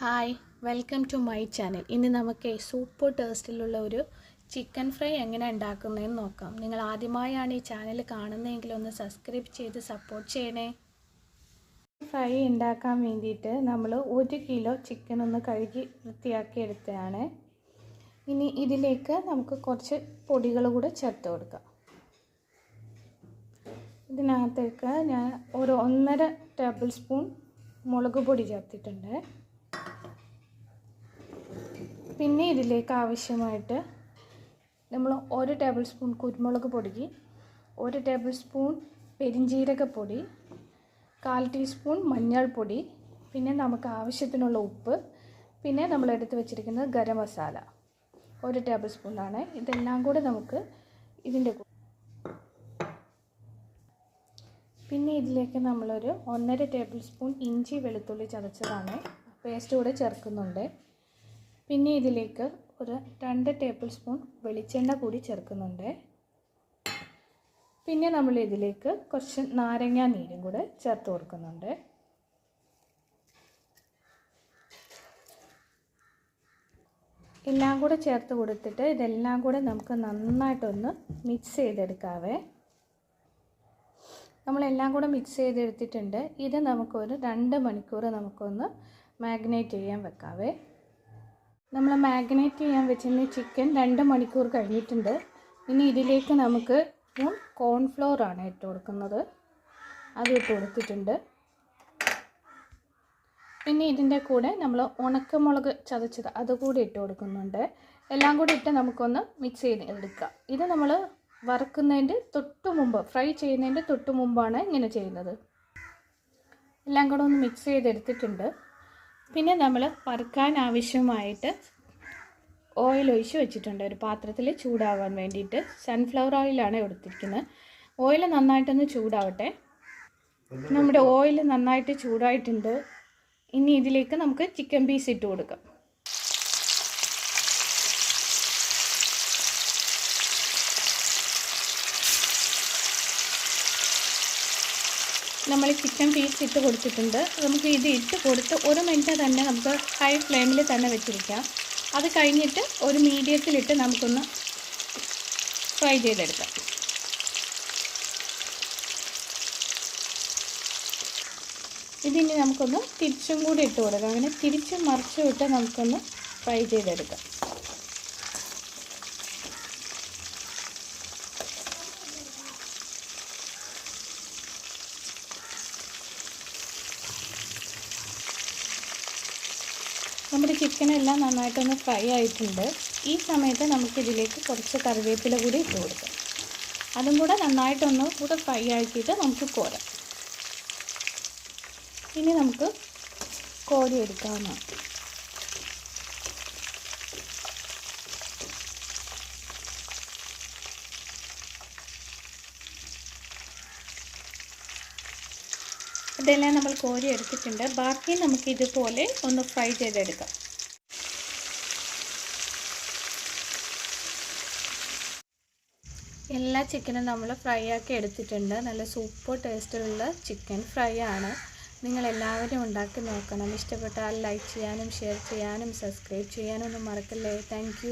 Hi welcome to my channel ഇനി നമുക്ക് super ടേസ്റ്റിലുള്ള ഒരു ചിക്കൻ ഫ്രൈ എങ്ങനെ ഉണ്ടാക്കുന്നതെന്ന് നോക്കാം. നിങ്ങൾ ആദ്യമായാണ് ഈ ചാനൽ കാണുന്നതെങ്കിൽ ഒന്ന് സബ്സ്ക്രൈബ് ചെയ്ത് സപ്പോർട്ട് ചെയ്യണേ. ഫ്രൈ ഉണ്ടാക്കാൻ വേണ്ടിയിട്ട് നമ്മൾ ഒരു കിലോ ചിക്കൻ ഒന്ന് കഴുകി വൃത്തിയാക്കി എടുത്തതാണ്. ഇനി ഇതിലേക്ക് നമുക്ക് കുറച്ച് പൊടികൾ കൂടെ ചേർത്ത് കൊടുക്കാം. ഇതിനകത്തേക്ക് ഞാൻ ഒരു ഒന്നര ടേബിൾ സ്പൂൺ മുളക് പൊടി ചേർത്തിട്ടുണ്ട്. പിന്നെ ഇതിലേക്ക് ആവശ്യമായിട്ട് നമ്മൾ ഒരു ടേബിൾ സ്പൂൺ കുരുമുളക് പൊടി ഒരു ടേബിൾ സ്പൂൺ പെരിഞ്ജീരകപ്പൊടി കാൽ ടീസ്പൂൺ മഞ്ഞൾപ്പൊടി പിന്നെ നമുക്ക് ആവശ്യത്തിനുള്ള ഉപ്പ് പിന്നെ നമ്മൾ എടുത്ത് വെച്ചിരിക്കുന്നത് ഗരം മസാല. ഒരു ടേബിൾ സ്പൂണാണ് ഇതെല്ലാം കൂടെ നമുക്ക് ഇതിന്റെ പിന്നെ ഇതിലേക്ക് നമ്മളൊരു ഒന്നര ടേബിൾ സ്പൂൺ ഇഞ്ചി വെളുത്തുള്ളി ചതച്ചതാണ്. പേസ്റ്റ് കൂടെ ചേർക്കുന്നുണ്ട്. പിന്നെ ഇതിലേക്ക് ഒരു രണ്ട് ടേബിൾ സ്പൂൺ വെളിച്ചെണ്ണ കൂടി ചേർക്കുന്നുണ്ട്. പിന്നെ നമ്മൾ ഇതിലേക്ക് കുറച്ച് നാരങ്ങ നീരും കൂടെ ചേർത്ത് കൊടുക്കുന്നുണ്ട്. എല്ലാം കൂടെ ചേർത്ത് കൊടുത്തിട്ട് ഇതെല്ലാം കൂടെ നമുക്ക് നന്നായിട്ടൊന്ന് മിക്സ് ചെയ്തെടുക്കാവേ. നമ്മളെല്ലാം കൂടെ മിക്സ് ചെയ്തെടുത്തിട്ടുണ്ട്. ഇത് നമുക്കൊരു രണ്ട് മണിക്കൂർ നമുക്കൊന്ന് മാഗ്നേറ്റ് ചെയ്യാൻ വെക്കാവേ. നമ്മൾ മാഗ്നേറ്റ് ചെയ്യാൻ വെച്ചിരുന്ന ചിക്കൻ രണ്ട് മണിക്കൂർ കഴിഞ്ഞിട്ടുണ്ട്. ഇനി ഇതിലേക്ക് നമുക്ക് കോൺഫ്ലോർ ആണ് ഇട്ട് കൊടുക്കുന്നത്. അത് ഇട്ട് കൊടുത്തിട്ടുണ്ട്. പിന്നെ ഇതിന്റെ കൂടെ നമ്മൾ ഉണക്കമുളക് ചതച്ചത് അതുകൂടി ഇട്ട് കൊടുക്കുന്നുണ്ട്. എല്ലാം കൂടി ഇട്ട് നമുക്കൊന്ന് മിക്സ് ചെയ്ത് എടുക്കാം. ഇത് നമ്മൾ വറുക്കുന്നതിന്റെ തൊട്ട് മുമ്പ് ഫ്രൈ ചെയ്യുന്നതിന്റെ തൊട്ട് മുമ്പാണ് ഇങ്ങനെ ചെയ്യുന്നത്. എല്ലാം കൂടെ ഒന്ന് മിക്സ് ചെയ്തെടുത്തിട്ടുണ്ട് പിന്നെ നമ്മൾ വറുക്കാൻ ആവശ്യമായിട്ട് ഓയിൽ ഒഴിച്ച് വെച്ചിട്ടുണ്ട്. ഒരു പാത്രത്തിൽ ചൂടാവാൻ വേണ്ടിയിട്ട്. സൺഫ്ലവർ ഓയിലാണ് എടുത്തിരിക്കുന്നത്. ഓയിൽ നന്നായിട്ടൊന്ന് ചൂടാവട്ടെ. നമ്മുടെ ഓയിൽ നന്നായിട്ട് ചൂടായിട്ടുണ്ട്. ഇനി ഇതിലേക്ക് നമുക്ക് ചിക്കൻ പീസ് ഇട്ട് കൊടുക്കാം. നമ്മൾ ചിക്കൻ പീസ് ഇട്ട് കൊടുത്തിട്ടുണ്ട്. നമുക്ക് ഇത് ഇട്ട് കൊടുത്ത് ഒരു മിനിറ്റ് തന്നെ നമുക്ക് ഹൈ ഫ്ലെയിമിൽ തന്നെ വെച്ചിരിക്കാം. അത് കഴിഞ്ഞിട്ട് ഒരു മീഡിയത്തിലിട്ട് നമുക്കൊന്ന് ഫ്രൈ ചെയ്തെടുക്കാം. ഇതിനി നമുക്കൊന്ന് തിരിച്ചും കൂടി ഇട്ട് കൊടുക്കാം. അങ്ങനെ തിരിച്ചും മറിച്ചും ഇട്ട് നമുക്കൊന്ന് ഫ്രൈ ചെയ്തെടുക്കാം. നമ്മുടെ ചിക്കനെല്ലാം നന്നായിട്ടൊന്ന് ഫ്രൈ ആയിട്ടുണ്ട്. ഈ സമയത്ത് നമുക്കിതിലേക്ക് കുറച്ച് കറിവേപ്പില കൂടി ഇട്ട് കൊടുക്കാം. അതും കൂടെ നന്നായിട്ടൊന്ന് കൂടെ ഫ്രൈ ആക്കിയിട്ട് നമുക്ക് കോരാം. ഇനി നമുക്ക് കോരി എടുക്കാവുന്നതാണ്. ഇതെല്ലാം നമ്മൾ കോരി എടുത്തിട്ടുണ്ട്. ബാക്കി നമുക്ക് ഇതുപോലെ ഒന്ന് ഫ്രൈ ചെയ്തെടുക്കാം. എല്ലാ ചിക്കനും നമ്മൾ ഫ്രൈ ആക്കി എടുത്തിട്ടുണ്ട്. നല്ല സൂപ്പർ ടേസ്റ്റിലുള്ള ചിക്കൻ ഫ്രൈ ആണ്. നിങ്ങൾ എല്ലാവരും ഉണ്ടാക്കി നോക്കണം. ഇഷ്ടപ്പെട്ടാൽ ലൈക്ക് ചെയ്യാനും ഷെയർ ചെയ്യാനും സബ്സ്ക്രൈബ് ചെയ്യാനും ഒന്നും മറക്കല്ലേ. താങ്ക്